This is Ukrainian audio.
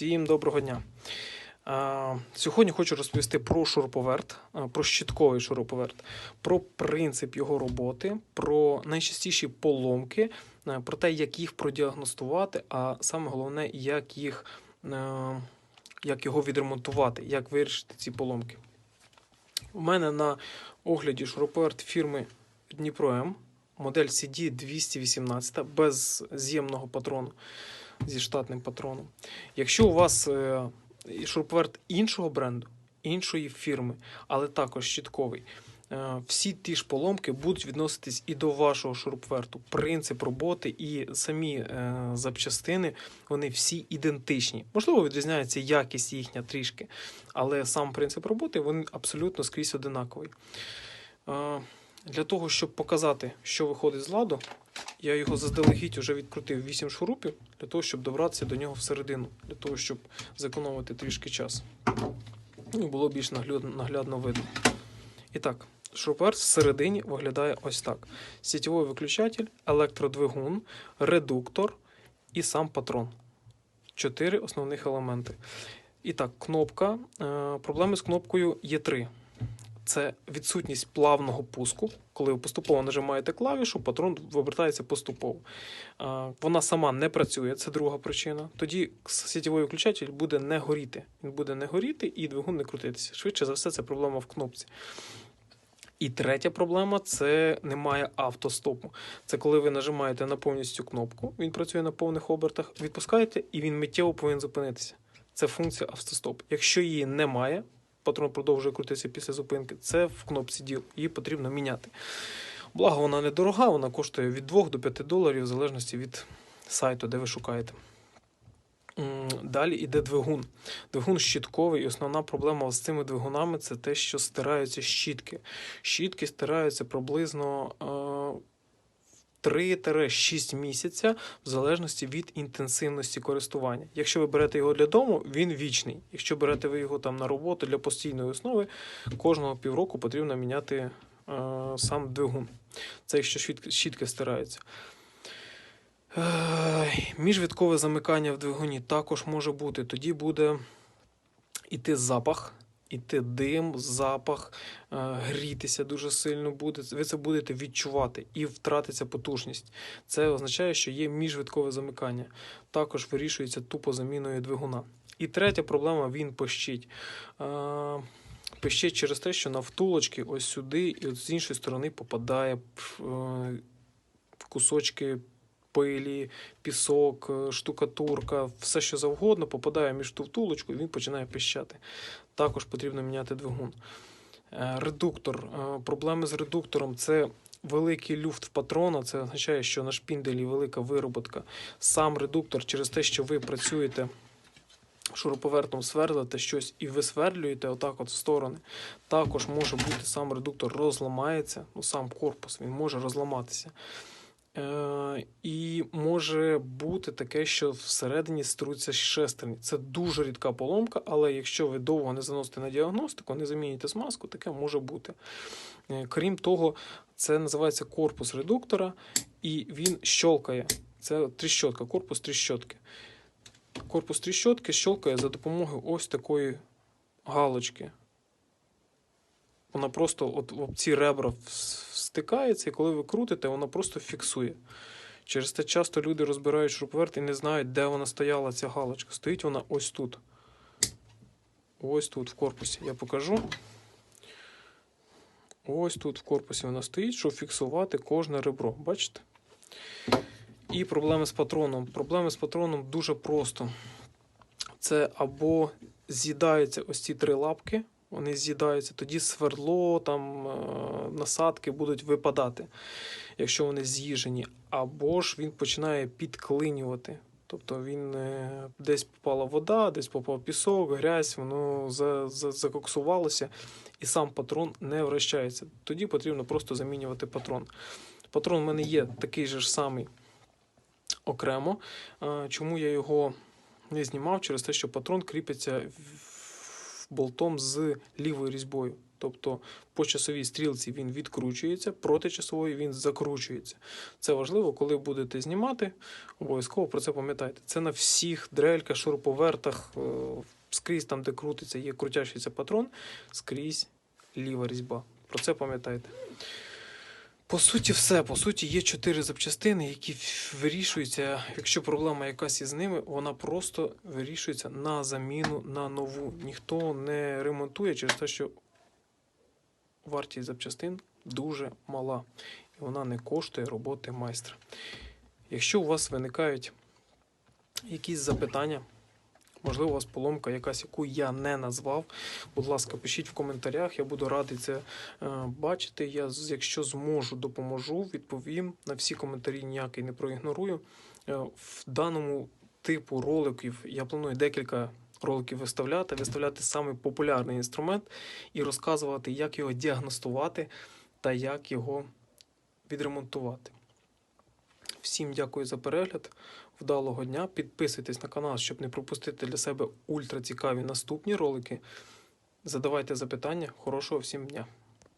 Всім доброго дня. Сьогодні хочу розповісти про шуруповерт, про щитковий шуруповерт, про принцип його роботи, про найчастіші поломки, про те, як їх продіагностувати, а саме головне, як їх як його відремонтувати, як вирішити ці поломки. У мене на огляді шуруповерт фірми Дніпро М, модель CD 218 без з'ємного патрону зі штатним патроном. Якщо у вас е, шуруповерт іншого бренду, іншої фірми, але також щитковий, е, всі ті ж поломки будуть відноситись і до вашого шуруповерту. Принцип роботи і самі е, запчастини вони всі ідентичні. Можливо, відрізняється якість їхня трішки, але сам принцип роботи він абсолютно скрізь одинаковий. Е, Для того, щоб показати, що виходить з ладу, я його заздалегідь вже відкрутив 8 шурупів для того, щоб добратися до нього всередину, для того, щоб зекономити трішки час. Ну і було більш наглядно, наглядно видно. І так, шуруповерт всередині виглядає ось так: сітєвий виключатель, електродвигун, редуктор і сам патрон. Чотири основних елементи. І так, кнопка. Е, Проблеми з кнопкою є три. Це відсутність плавного пуску. Коли ви поступово нажимаєте клавішу, патрон вивертається поступово. Вона сама не працює, це друга причина. Тоді сітєвий виключатель буде не горіти. Він буде не горіти і двигун не крутитися. Швидше за все, це проблема в кнопці. І третя проблема це немає автостопу. Це коли ви нажимаєте на повністю кнопку, він працює на повних обертах, відпускаєте, і він миттєво повинен зупинитися. Це функція автостоп. Якщо її немає, патрон продовжує крутитися після зупинки, це в кнопці діл. Її потрібно міняти. Благо, вона недорога, вона коштує від 2 до 5 доларів, в залежності від сайту, де ви шукаєте. Далі йде двигун. Двигун щітковий, і основна проблема з цими двигунами це те, що стираються щітки. Щітки стираються приблизно е, 3-6 місяця в залежності від інтенсивності користування. Якщо ви берете його для дому, він вічний. Якщо берете ви його там на роботу для постійної основи, кожного півроку потрібно міняти е, сам двигун. Це якщо щітки, стираються. Е, Міжвідкове замикання в двигуні також може бути. Тоді буде іти запах, іти дим, запах, е, грітися дуже сильно буде. Ви це будете відчувати і втратиться потужність. Це означає, що є міжвідкове замикання. Також вирішується тупо заміною двигуна. І третя проблема він пищить. Е, Пищить через те, що на втулочки ось сюди, і от з іншої сторони попадає пф, е, кусочки пилі, пісок, штукатурка, все що завгодно попадає між ту втулочку, і він починає пищати. Також потрібно міняти двигун. Е, Редуктор. Е, Проблеми з редуктором це великий люфт в патрона. Це означає, що на шпінделі велика вироботка. Сам редуктор через те, що ви працюєте. Шуруповертом сверлите щось і висверлюєте отак от в сторони. Також може бути сам редуктор розламається, ну сам корпус він може розламатися. Е, і може бути таке, що всередині струться шестерні. Це дуже рідка поломка, але якщо ви довго не заносите на діагностику, не заміните смазку, таке може бути. Е, крім того, це називається корпус редуктора, і він щолкає. Це тріщотка, корпус тріщотки. Корпус тріщотки щолкає за допомогою ось такої галочки. Вона просто от об ці ребра стикається, і коли ви крутите, вона просто фіксує. Через те часто люди розбирають шуруповерт і не знають, де вона стояла, ця галочка. Стоїть вона ось тут. Ось тут в корпусі. Я покажу. Ось тут в корпусі вона стоїть, щоб фіксувати кожне ребро. Бачите? І проблеми з патроном. Проблеми з патроном дуже просто. Це або з'їдаються ось ці три лапки, вони з'їдаються, тоді свердло, там е, насадки будуть випадати, якщо вони з'їжені. Або ж він починає підклинювати. Тобто він е, десь попала вода, десь попав пісок, грязь, воно за, за, закоксувалося, і сам патрон не вращається. Тоді потрібно просто замінювати патрон. Патрон в мене є такий же ж самий окремо. Е, Чому я його не знімав? Через те, що патрон кріпиться в болтом з лівою різьбою. Тобто по часовій стрілці він відкручується, проти часової він закручується. Це важливо, коли будете знімати, обов'язково про це пам'ятайте. Це на всіх дрельках, шуруповертах, е, скрізь там, де крутиться, є крутящийся патрон, скрізь ліва різьба. Про це пам'ятайте. По суті, все. По суті, є чотири запчастини, які вирішуються. Якщо проблема якась із ними, вона просто вирішується на заміну на нову. Ніхто не ремонтує через те, що вартість запчастин дуже мала, і вона не коштує роботи майстра. Якщо у вас виникають якісь запитання, можливо, у вас поломка якась, яку я не назвав, будь ласка, пишіть в коментарях, я буду радий це е, бачити. Я, якщо зможу, допоможу, відповім на всі коментарі, ніякий не проігнорую. Е, в даному типу роликів я планую декілька роликів виставляти, виставляти саме популярний інструмент і розказувати, як його діагностувати та як його відремонтувати. Всім дякую за перегляд. Вдалого дня. Підписуйтесь на канал, щоб не пропустити для себе ультрацікаві наступні ролики. Задавайте запитання. Хорошого всім дня!